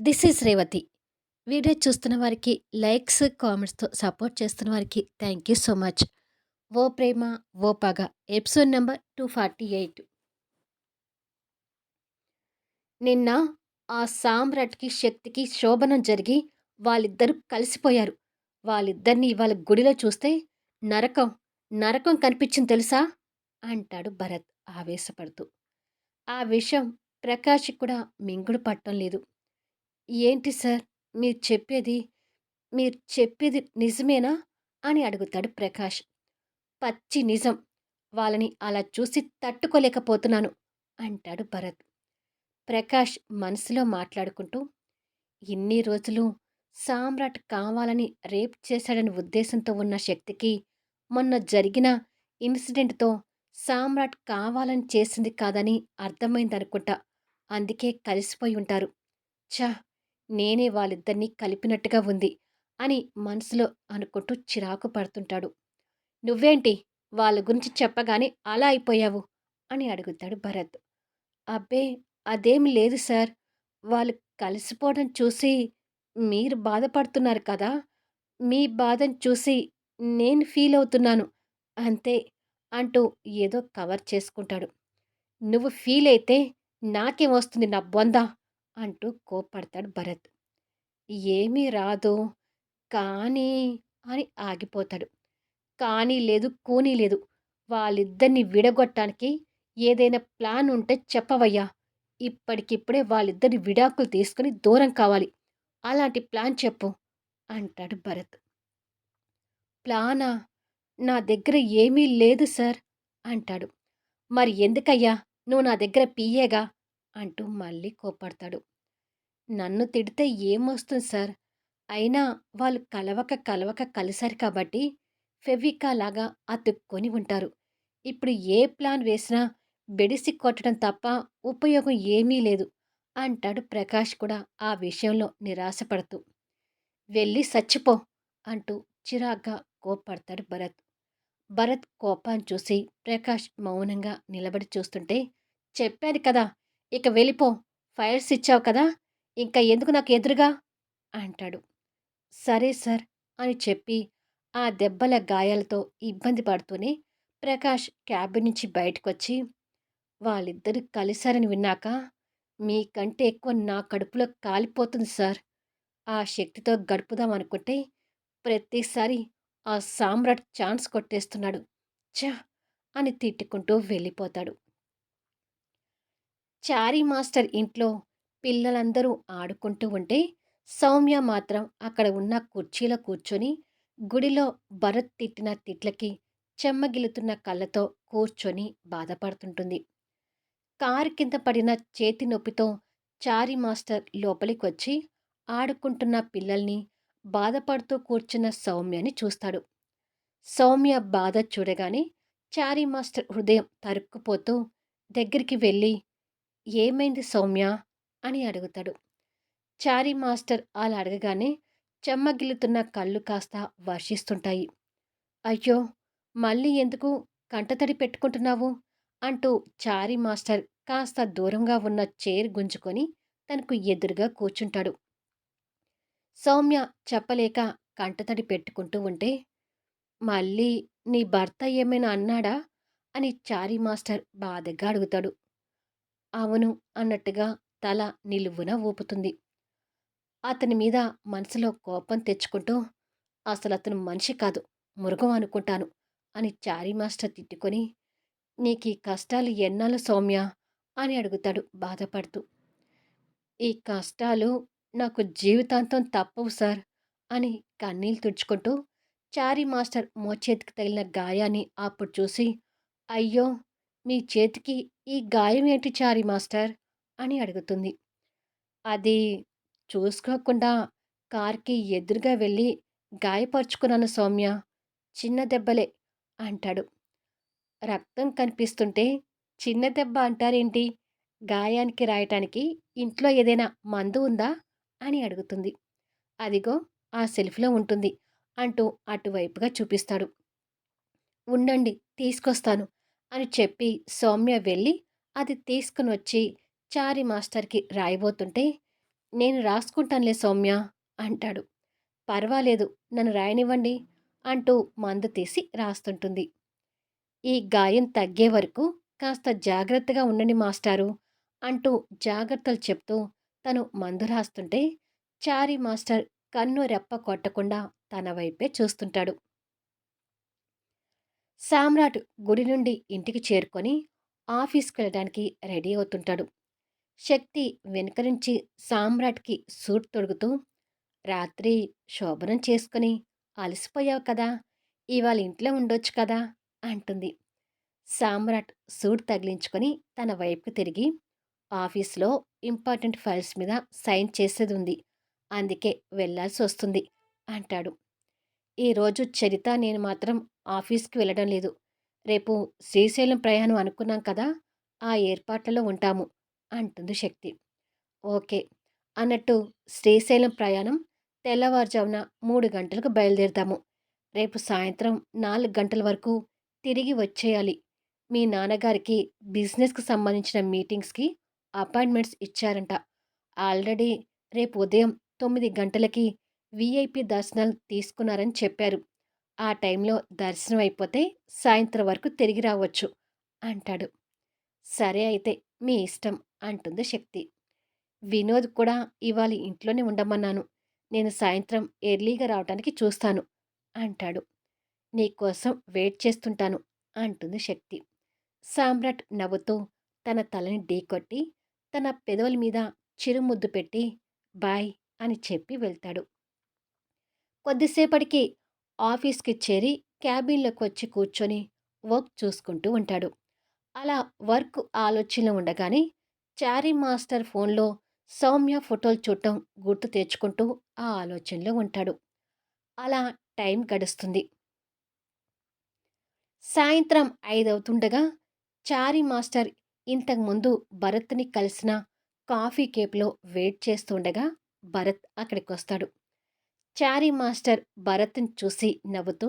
This is Revathi. Video చూస్తున్న వారికి likes, కామెంట్స్‌తో support చేస్తున్న వారికి థ్యాంక్ యూ సో మచ్. ఓ ప్రేమ ఓ పగ episode number two forty eight నిన్న ఆ సామ్రాట్‌కి, శక్తికి శోభనం జరిగి వాళ్ళిద్దరూ కలిసిపోయారు. వాళ్ళిద్దరిని ఇవాళ గుడిలో చూస్తే నరకం, నరకం కనిపించింది తెలుసా? అంటాడు భరత్ ఆవేశపడుతూ. ఆ విషయం ప్రకాష్ కూడా మింగుడు పట్టడం లేదు. ఏంటి సార్? మీరు చెప్పేది మీరు చెప్పేది నిజమేనా? అని అడుగుతాడు ప్రకాష్. పచ్చి నిజం. వాళ్ళని అలా చూసి తట్టుకోలేకపోతున్నాను అంటాడు భరత్. ప్రకాష్ మనసులో మాట్లాడుకుంటూ ఇన్ని రోజులు సామ్రాట్ కావాలని రేప్ చేశాడని ఉద్దేశంతో ఉన్న శక్తికి మొన్న జరిగిన ఇన్సిడెంట్తో సామ్రాట్ కావాలని చేసింది కాదని అర్థమైందనుకుంటా. అందుకే కలిసిపోయి ఉంటారు. ఛా! నేనే వాళ్ళిద్దరినీ కలిపినట్టుగా ఉంది అని మనసులో అనుకుంటూ చిరాకు పడుతుంటాడు. నువ్వేంటి వాళ్ళ గురించి చెప్పగానే అలా అయిపోయావు? అని అడుగుతాడు భరత్. అబ్బే అదేమి లేదు సార్. వాళ్ళు కలిసిపోవడం చూసి మీరు బాధపడుతున్నారు కదా? మీ బాధను చూసి నేను ఫీల్ అవుతున్నాను. అంతే అంటూ ఏదో కవర్ చేసుకుంటాడు. నువ్వు ఫీల్ అయితే నాకేం వస్తుంది నా బొంద? అంటూ కోప్పడతాడు భరత్. ఏమీ రాదు కానీ అని ఆగిపోతాడు. కానీ లేదు కూనీ లేదు. వాళ్ళిద్దరిని విడగొట్టడానికి ఏదైనా ప్లాన్ ఉంటే చెప్పవయ్యా. ఇప్పటికిప్పుడే వాళ్ళిద్దరిని విడాకులు తీసుకుని దూరం కావాలి. అలాంటి ప్లాన్ చెప్పు అంటాడు భరత్. ప్లానా? నా దగ్గర ఏమీ లేదు సార్ అంటాడు. మరి ఎందుకయ్యా? నువ్వు నా దగ్గర పియ్యేగా అంటూ మళ్ళీ కోపడతాడు నన్ను తిడితే ఏమొస్తుంది సార్? అయినా వాళ్ళు కలవక కలవక కలిశారు కాబట్టి ఫెవికా లాగా అతుక్కొని ఉంటారు. ఇప్పుడు ఏ ప్లాన్ వేసినా బెడిసి కొట్టడం తప్ప ఉపయోగం ఏమీ లేదు అంటాడు ప్రకాష్ కూడా ఆ విషయంలో నిరాశపడుతూ. వెళ్ళి చచ్చిపో అంటూ చిరాగ్గా కోప్పడతాడు భరత్. భరత్ కోపాన్ని చూసి ప్రకాష్ మౌనంగా నిలబడి చూస్తుంటే చెప్పాను కదా ఇక వెళ్ళిపో ఫైల్స్ ఇచ్చావు కదా ఇంకా ఎందుకు నాకు ఎదురుగా? అంటాడు. సరే సార్ అని చెప్పి ఆ దెబ్బల గాయాలతో ఇబ్బంది పడుతూనే ప్రకాష్ క్యాబిన్ నుంచి బయటకొచ్చి వాళ్ళిద్దరు కలిశారని విన్నాక మీకంటే ఎక్కువ నా కడుపులో కాలిపోతుంది సార్. ఆ శక్తితో గడుపుదాం అనుకుంటే ప్రతిసారి ఆ సామ్రాట్ ఛాన్స్ కొట్టేస్తున్నాడు. చా అని తిట్టుకుంటూ వెళ్ళిపోతాడు. చారీ మాస్టర్ ఇంట్లో పిల్లలందరూ ఆడుకుంటూ ఉంటే సౌమ్య మాత్రం అక్కడ ఉన్న కుర్చీలో కూర్చొని గుడిలో భరత్ తిట్టిన తిట్లకి చెమ్మగిలుతున్న కళ్ళతో కూర్చొని బాధపడుతుంటుంది. కారు కింద పడిన చేతి నొప్పితో చారి మాస్టర్ లోపలికొచ్చి ఆడుకుంటున్న పిల్లల్ని బాధపడుతూ కూర్చున్న సౌమ్యని చూస్తాడు. సౌమ్య బాధ చూడగానే చారీ మాస్టర్ హృదయం తరుక్కుపోతూ దగ్గరికి వెళ్ళి ఏమైంది సౌమ్య? అని అడుగుతాడు. చారీ మాస్టర్ అలా అడగగానే చెమ్మగిల్లుతున్న కళ్ళు కాస్త వర్షిస్తుంటాయి. అయ్యో! మళ్ళీ ఎందుకు కంటతడి పెట్టుకుంటున్నావు? అంటూ చారీ మాస్టర్ కాస్త దూరంగా ఉన్న చైర్ గుంజుకొని తనకు ఎదురుగా కూర్చుంటాడు. సౌమ్య చెప్పలేక కంటతడి పెట్టుకుంటూ ఉంటే మళ్ళీ నీ భర్త ఏమైనా అన్నాడా? అని చారీ మాస్టర్ బాధగా అడుగుతాడు. అవును అన్నట్టుగా తల నిలువున ఊపుతుంది. అతని మీద మనసులో కోపం తెచ్చుకుంటూ అసలు అతను మనిషి కాదు మృగం అనుకుంటాను అని చారీ మాస్టర్ తిట్టుకొని నీకు ఈ కష్టాలు ఎన్నాళ్ళు సౌమ్య అని అడుగుతాడు బాధపడుతూ. ఈ కష్టాలు నాకు జీవితాంతం తప్పవు సార్ అని కన్నీళ్ళు తుడుచుకుంటూ చారీ మాస్టర్ మోచేతికి తగిలిన గాయాన్ని అప్పుడు చూసి అయ్యో! మీ చేతికి ఈ గాయం ఏంటి చారి మాస్టర్? అని అడుగుతుంది. అది చూసుకోకుండా కార్కి ఎదురుగా వెళ్ళి గాయపరుచుకున్నాను సౌమ్య. చిన్న దెబ్బలే అంటాడు. రక్తం కనిపిస్తుంటే చిన్న దెబ్బ అంటారేంటి? గాయానికి రాయటానికి ఇంట్లో ఏదైనా మందు ఉందా? అని అడుగుతుంది. అదిగో ఆ సెల్ఫ్లో ఉంటుంది అంటూ అటువైపుగా చూపిస్తాడు. ఉండండి తీసుకొస్తాను. అని చెప్పి సౌమ్య వెళ్ళి అది తీసుకుని వచ్చి చారి మాస్టర్కి రాయబోతుంటే నేను రాసుకుంటానులే సౌమ్య అంటాడు. పర్వాలేదు నన్ను రాయనివ్వండి అంటూ మందు తీసి రాస్తుంటుంది. ఈ గాయం తగ్గే వరకు కాస్త జాగ్రత్తగా ఉండండి మాస్టారు అంటూ జాగ్రత్తలు చెప్తూ తను మందు రాస్తుంటే చారి మాస్టర్ కన్ను రెప్ప కొట్టకుండా తన వైపే చూస్తుంటాడు. సామ్రాట్ గుడి నుండి ఇంటికి చేరుకొని ఆఫీస్కి వెళ్ళడానికి రెడీ అవుతుంటాడు. శక్తి వెనుక నుంచి సామ్రాట్కి సూట్ తొడుగుతూ రాత్రి శోభనం చేసుకుని అలసిపోయావు కదా ఇవాళ ఇంట్లో ఉండొచ్చు కదా అంటుంది సామ్రాట్ సూట్ తగిలించుకొని తన వైపుకు తిరిగి ఆఫీస్లో ఇంపార్టెంట్ ఫైల్స్ మీద సైన్ చేసేది ఉంది అందుకే వెళ్ళాల్సి వస్తుంది అంటాడు ఈరోజు చరిత నేను మాత్రం ఆఫీస్కి వెళ్ళడం లేదు. రేపు శ్రీశైలం ప్రయాణం అనుకున్నాం కదా ఆ ఏర్పాట్లలో ఉంటాము అంటుంది శక్తి. ఓకే అన్నట్టు శ్రీశైలం ప్రయాణం తెల్లవారుజామున మూడు గంటలకు బయలుదేరుతాము. రేపు సాయంత్రం నాలుగు గంటల వరకు తిరిగి వచ్చేయాలి. మీ నాన్నగారికి బిజినెస్కి సంబంధించిన మీటింగ్స్కి అపాయింట్మెంట్స్ ఇచ్చారంట. ఆల్రెడీ రేపు ఉదయం తొమ్మిది గంటలకి వీఐపీ దర్శనాలు తీసుకున్నారని చెప్పారు. ఆ టైంలో దర్శనం అయిపోతే సాయంత్రం వరకు తిరిగి రావచ్చు అంటాడు. సరే అయితే మీ ఇష్టం అంటుంది శక్తి. వినోద్ కూడా ఇవాళ ఇంట్లోనే ఉండమన్నాను. నేను సాయంత్రం ఎర్లీగా రావడానికి చూస్తాను అంటాడు. నీకోసం వెయిట్ చేస్తుంటాను అంటుంది శక్తి. సామ్రాట్ నవ్వుతూ తన తలని ఢీకొట్టి తన పెదవుల మీద చిరుముద్దు పెట్టి బాయ్ అని చెప్పి వెళ్తాడు. కొద్దిసేపటికి ఆఫీస్కి చేరి క్యాబిన్లోకి వచ్చి కూర్చొని వర్క్ చూసుకుంటూ ఉంటాడు. అలా వర్క్ ఆలోచనలో ఉండగానే చారీ మాస్టర్ ఫోన్లో సౌమ్య ఫోటోలు చూడటం గుర్తు తెచ్చుకుంటూ ఆ ఆలోచనలో ఉంటాడు. అలా టైం గడుస్తుంది. సాయంత్రం ఐదవుతుండగా చారి మాస్టర్ ఇంతకుముందు భరత్ని కలిసిన కాఫీ కేప్లో వెయిట్ చేస్తుండగా భరత్ అక్కడికి వస్తాడు చారీ మాస్టర్ భరత్ని చూసి నవ్వుతూ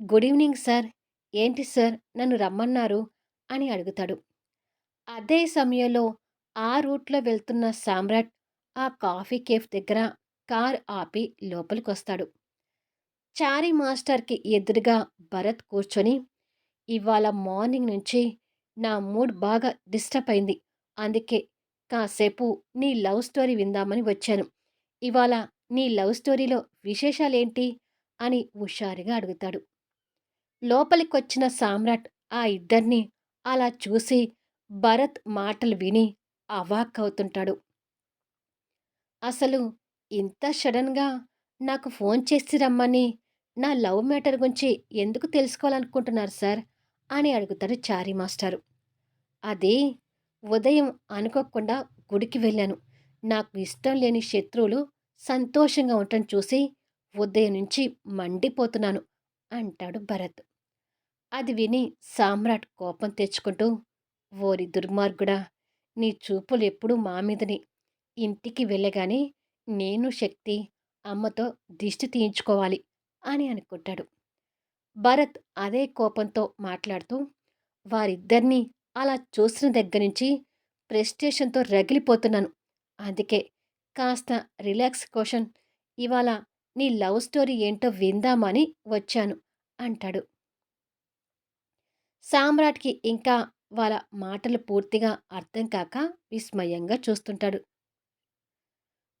గుడ్ ఈవినింగ్ సార్. ఏంటి సార్? నన్ను రమ్మన్నారు అని అడుగుతాడు. అదే సమయంలో ఆ రూట్లో వెళ్తున్న సామ్రాట్ ఆ కాఫీ కేఫ్ దగ్గర కార్ ఆపి లోపలికొస్తాడు. చారీ మాస్టర్కి ఎదురుగా భరత్ కూర్చొని ఇవాళ మార్నింగ్ నుంచి నా మూడ్ బాగా డిస్టర్బ్ అయింది. అందుకే కాసేపు నీ లవ్ స్టోరీ విందామని వచ్చాను. ఇవాళ నీ లవ్ స్టోరీలో విశేషాలేంటి? అని హుషారుగా అడుగుతాడు. లోపలికొచ్చిన సామ్రాట్ ఆ ఇద్దరిని అలా చూసి భరత్ మాటలు విని అవాక్కవుతుంటాడు. అసలు ఇంత సడన్గా నాకు ఫోన్ చేసి రమ్మని నా లవ్ మ్యాటర్ గురించి ఎందుకు తెలుసుకోవాలనుకుంటున్నారు సార్? అని అడుగుతాడు చారీ మాస్టారు. అది ఉదయం అనుకోకుండా గుడికి వెళ్ళాను. నాకు ఇష్టం లేని శత్రువులు సంతోషంగా ఉండటం చూసి ఉదయం నుంచి మండిపోతున్నాను అంటాడు భరత్. అది విని సామ్రాట్ కోపం తెచ్చుకుంటూ ఓరి దుర్మార్గుడా నీ చూపులు ఎప్పుడూ మా మీదని. ఇంటికి వెళ్ళగానే నేను శక్తి అమ్మతో దిష్టి తీయించుకోవాలి అని అనుకుంటాడు. భరత్ అదే కోపంతో మాట్లాడుతూ వారిద్దరినీ అలా చూసిన దగ్గర నుంచి ప్రెస్టేషన్తో రగిలిపోతున్నాను. అందుకే కాస్త రిలాక్స్ కోషన్ ఇవాళ నీ లవ్ స్టోరీ ఏంటో విందామని వచ్చాను అంటాడు. సామ్రాట్కి ఇంకా వాళ్ళ మాటలు పూర్తిగా అర్థం కాక విస్మయంగా చూస్తుంటాడు.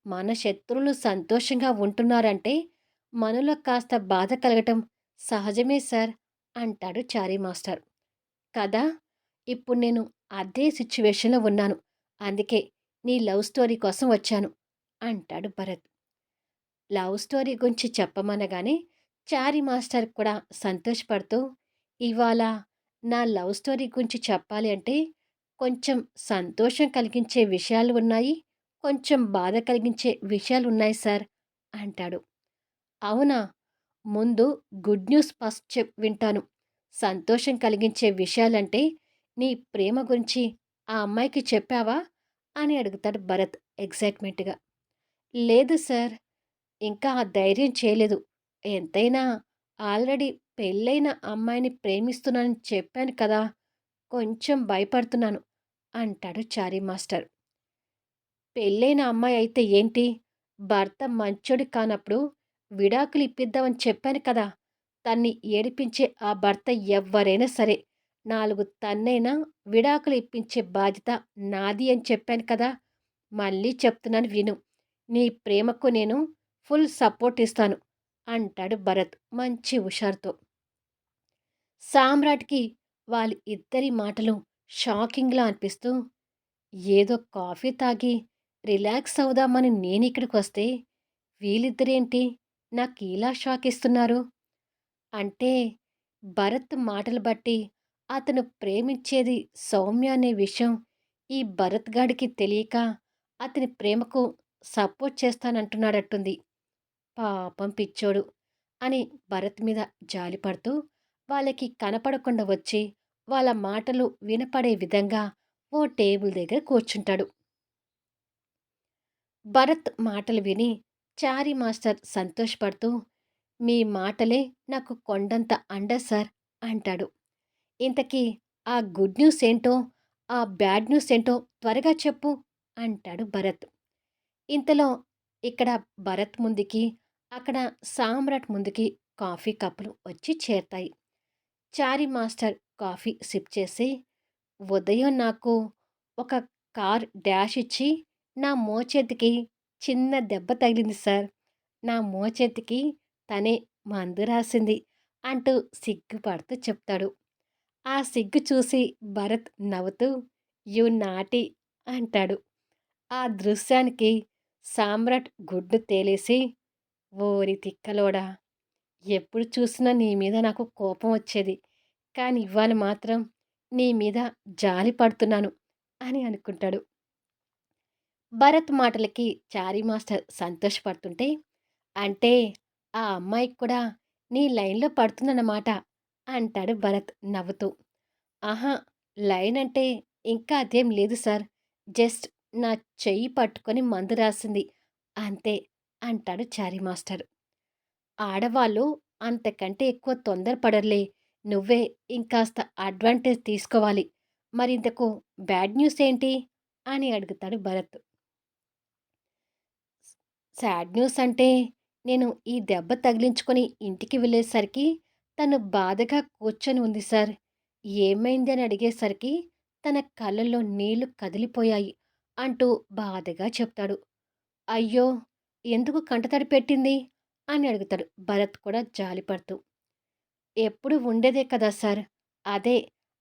మన శత్రువులు సంతోషంగా ఉంటున్నారంటే మనలో కాస్త బాధ కలగటం సహజమే సార్ అంటాడు చారీ మాస్టర్. కదా ఇప్పుడు నేను అదే సిచ్యువేషన్లో ఉన్నాను. అందుకే నీ లవ్ స్టోరీ కోసం వచ్చాను. అంటాడు భరత్. లవ్ స్టోరీ గురించి చెప్పమనగానే చారి మాస్టర్ కూడా సంతోషపడుతూ ఇవాళ నా లవ్ స్టోరీ గురించి చెప్పాలి అంటే కొంచెం సంతోషం కలిగించే విషయాలు ఉన్నాయి కొంచెం బాధ కలిగించే విషయాలు ఉన్నాయి సార్ అంటాడు. అవునా? ముందు గుడ్ న్యూస్ ఫస్ట్ చెప్ వింటాను. సంతోషం కలిగించే విషయాలంటే నీ ప్రేమ గురించి ఆ అమ్మాయికి చెప్పావా? అని అడుగుతాడు భరత్ ఎగ్జైట్మెంట్గా లేదు సార్ ఇంకా ఆ ధైర్యం చేయలేదు ఎంతైనా ఆల్రెడీ పెళ్ళైన అమ్మాయిని ప్రేమిస్తున్నానని చెప్పాను కదా కొంచెం భయపడుతున్నాను అంటాడు చారీ మాస్టర్ పెళ్ళైన అమ్మాయి అయితే ఏంటి? భర్త మంచోడు కానప్పుడు విడాకులు ఇప్పిద్దామని చెప్పాను కదా! తన్ని ఏడిపించే ఆ భర్త ఎవ్వరైనా సరే, నాలుగు తన్నైనా విడాకులు ఇప్పించే బాధ్యత నాది అని చెప్పాను కదా! మళ్ళీ చెప్తున్నాను విను. నీ ప్రేమకు నేను ఫుల్ సపోర్ట్ ఇస్తాను అంటాడు భరత్ మంచి హుషార్తో సామ్రాట్‌కి వాళ్ళ ఇద్దరి మాటలు షాకింగ్‌లా అనిపిస్తూ, ఏదో కాఫీ తాగి రిలాక్స్ అవుదామని నేను ఇక్కడికి వస్తే వీళ్ళిద్దరేంటి ఇలా షాక్ ఇస్తున్నారు? అంటే భరత్ మాటలు బట్టి అతను ప్రేమించేది సౌమ్య అనే విషయం ఈ భరత్ గాడికి తెలియక అతని ప్రేమకు సపోర్ట్ చేస్తానంటున్నాడట్టుంది. పాపం పిచ్చోడు అని భరత్ మీద జాలిపడుతూ వాళ్ళకి కనపడకుండా వచ్చి వాళ్ళ మాటలు వినపడే విధంగా ఓ టేబుల్ దగ్గర కూర్చుంటాడు. భరత్ మాటలు విని చారీ మాస్టర్ సంతోషపడుతూ మీ మాటలే నాకు కొండంత అండ సార్ అంటాడు. ఇంతకీ ఆ గుడ్ న్యూస్ ఏంటో, ఆ బ్యాడ్ న్యూస్ ఏంటో త్వరగా చెప్పు అంటాడు భరత్. ఇంతలో ఇక్కడ భరత్ ముందుకి, అక్కడ సామ్రాట్ ముందుకి కాఫీ కప్పులు వచ్చి చేరతాయి. చారి మాస్టర్ కాఫీ సిప్ చేసి, ఉదయం నాకు ఒక కార్ డాష్ ఇచ్చి నా మోచేతికి చిన్న దెబ్బ తగిలింది సార్. నా మోచేతికి తనే మందు రాసింది అంటూ సిగ్గుపడుతూ చెప్తాడు. ఆ సిగ్గు చూసి భరత్ నవ్వుతూ యు నాటి అంటాడు. ఆ దృశ్యానికి సామ్రాట్ గుడ్డు తేలేసి ఓరి తిక్కలోడా ఎప్పుడు చూసినా నీ మీద నాకు కోపం వచ్చేది. కానీ ఇవాళ మాత్రం నీ మీద జాలి పడుతున్నాను అని అనుకుంటాడు. భరత్ మాటలకి చారీ మాస్టర్ సంతోషపడుతుంటే అంటే ఆ అమ్మాయికి కూడా నీ లైన్లో పడుతుందన్నమాట అంటాడు భరత్ నవ్వుతూ. ఆహా! లైన్ అంటే ఇంకా అదేం లేదు సార్. జస్ట్ నా చెయ్యి పట్టుకొని మందు రాసింది. అంతే అంటాడు చారీ మాస్టర్. ఆడవాళ్ళు అంతకంటే ఎక్కువ తొందరపడర్లే. నువ్వే ఇంకాస్త అడ్వాంటేజ్ తీసుకోవాలి. మరి ఇంతకు బ్యాడ్ న్యూస్ ఏంటి? అని అడుగుతాడు భరత్. సాడ్ న్యూస్ అంటే నేను ఈ దెబ్బ తగిలించుకొని ఇంటికి వెళ్ళేసరికి తను బాధగా కూర్చొని ఉంది సార్. ఏమైంది అని అడిగేసరికి తన కళ్ళల్లో నీళ్ళు కదిలిపోయాయి. అంటూ బాధగా చెప్తాడు. అయ్యో! ఎందుకు కంటతడి పెట్టింది అని అడుగుతాడు భరత్ కూడా జాలిపడుతూ ఎప్పుడు ఉండేదే కదా సార్. అదే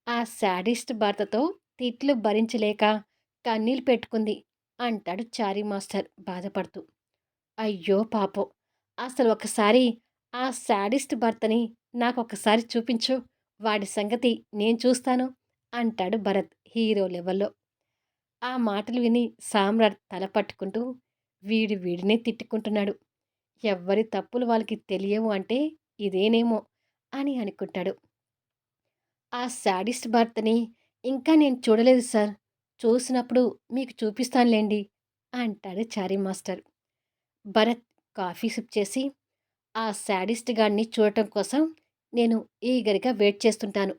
ఆ శాడిస్ట్ భర్తతో తిట్లు భరించలేక కన్నీళ్ళు పెట్టుకుంది అంటాడు చారీ మాస్టర్ బాధపడుతూ. అయ్యో పాపం! అసలు ఒకసారి ఆ శాడిస్ట్ భర్తని నాకు ఒకసారి చూపించు. వాడి సంగతి నేను చూస్తాను అంటాడు భరత్ హీరో లెవెల్లో. ఆ మాటలు విని సామ్రాట్ తల పట్టుకుంటూ వీడి వీడినే తిట్టుకుంటున్నాడు. ఎవ్వరి తప్పులు వాళ్ళకి తెలియవు అంటే ఇదేనేమో అని అనుకుంటాడు. ఆ శాడిస్ట్ భర్తని ఇంకా నేను చూడలేదు సార్. చూసినప్పుడు మీకు చూపిస్తానులేండి అంటాడు Chari master. Bharat coffee sip చేసి ఆ శాడిస్ట్ గాడిని చూడటం కోసం నేను ఈగరిగా వెయిట్ చేస్తుంటాను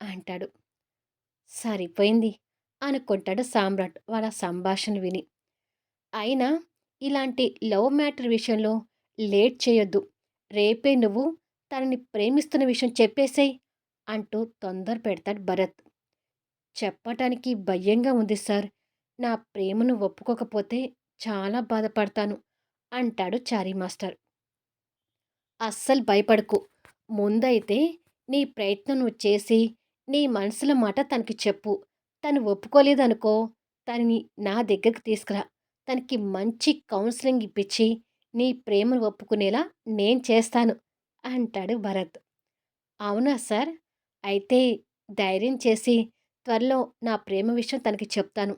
అంటాడు. సరిపోయింది. అనుకుంటాడు సామ్రాట్ వాళ్ళ సంభాషణ విని. అయినా ఇలాంటి లవ్ మ్యాటర్ విషయంలో లేట్ చేయొద్దు. రేపే నువ్వు తనని ప్రేమిస్తున్న విషయం చెప్పేసేయ్ అంటూ తొందర పెడతాడు భరత్. చెప్పటానికి భయంగా ఉంది సార్. నా ప్రేమను ఒప్పుకోకపోతే చాలా బాధపడతాను అంటాడు చారీ మాస్టర్. అస్సలు భయపడకు. ముందైతే నీ ప్రయత్నం నువ్వు చేసి నీ మనసుల మాట తనకి చెప్పు. తను ఒప్పుకోలేదనుకో తనని నా దగ్గరకు తీసుకురా. తనకి మంచి కౌన్సిలింగ్ ఇప్పించి నీ ప్రేమను ఒప్పుకునేలా నేను చేస్తాను అంటాడు భరత్. అవునా సార్? అయితే ధైర్యం చేసి త్వరలో నా ప్రేమ విషయం తనకి చెప్తాను.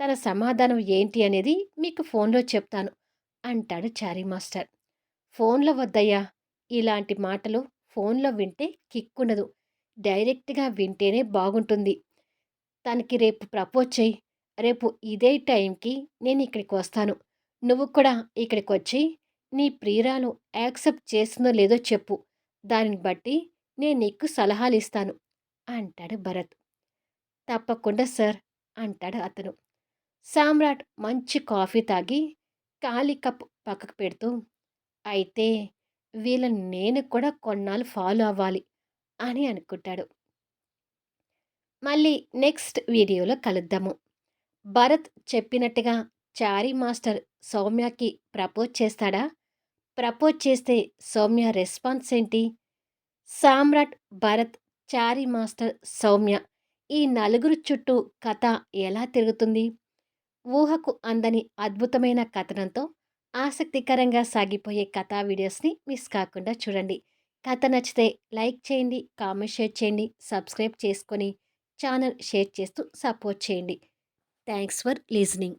తన సమాధానం ఏంటి అనేది మీకు ఫోన్లో చెప్తాను అంటాడు చారీ మాస్టర్. ఫోన్లో వద్దయ్యా ఇలాంటి మాటలు ఫోన్లో వింటే కిక్కుండదు. డైరెక్ట్గా వింటేనే బాగుంటుంది. తనకి రేపు ప్రపోజ్ చేయి రేపు ఇదే టైంకి నేను ఇక్కడికి వస్తాను. నువ్వు కూడా ఇక్కడికి వచ్చి నీ ప్రియురాలు యాక్సెప్ట్ చేస్తుందో లేదో చెప్పు. దానిని బట్టి నేను నీకు సలహాలు ఇస్తాను అంటాడు భరత్. తప్పకుండా సార్ అంటాడు అతను. సామ్రాట్ మంచి కాఫీ తాగి ఖాళీ కప్ పక్కకు పెడుతూ అయితే వీళ్ళని నేను కూడా కొన్నాళ్ళు ఫాలో అవ్వాలి అని అనుకుంటాడు. మళ్ళీ నెక్స్ట్ వీడియోలో కలుద్దాము. భరత్ చెప్పినట్టుగా చారీ మాస్టర్ సౌమ్యకి ప్రపోజ్ చేస్తాడా? ప్రపోజ్ చేస్తే సౌమ్య రెస్పాన్స్ ఏంటి? సామ్రాట్ భరత్ చారీ మాస్టర్ సౌమ్య ఈ నలుగురు చుట్టూ కథ ఎలా తిరుగుతుంది? ఊహకు అందని అద్భుతమైన కథనంతో ఆసక్తికరంగా సాగిపోయే కథా వీడియోస్ని మిస్ కాకుండా చూడండి. కథ నచ్చితే లైక్ చేయండి కామెంట్ షేర్ చేయండి సబ్స్క్రైబ్ చేసుకొని ఛానల్ షేర్ చేస్తూ సపోర్ట్ చేయండి. Thanks for listening.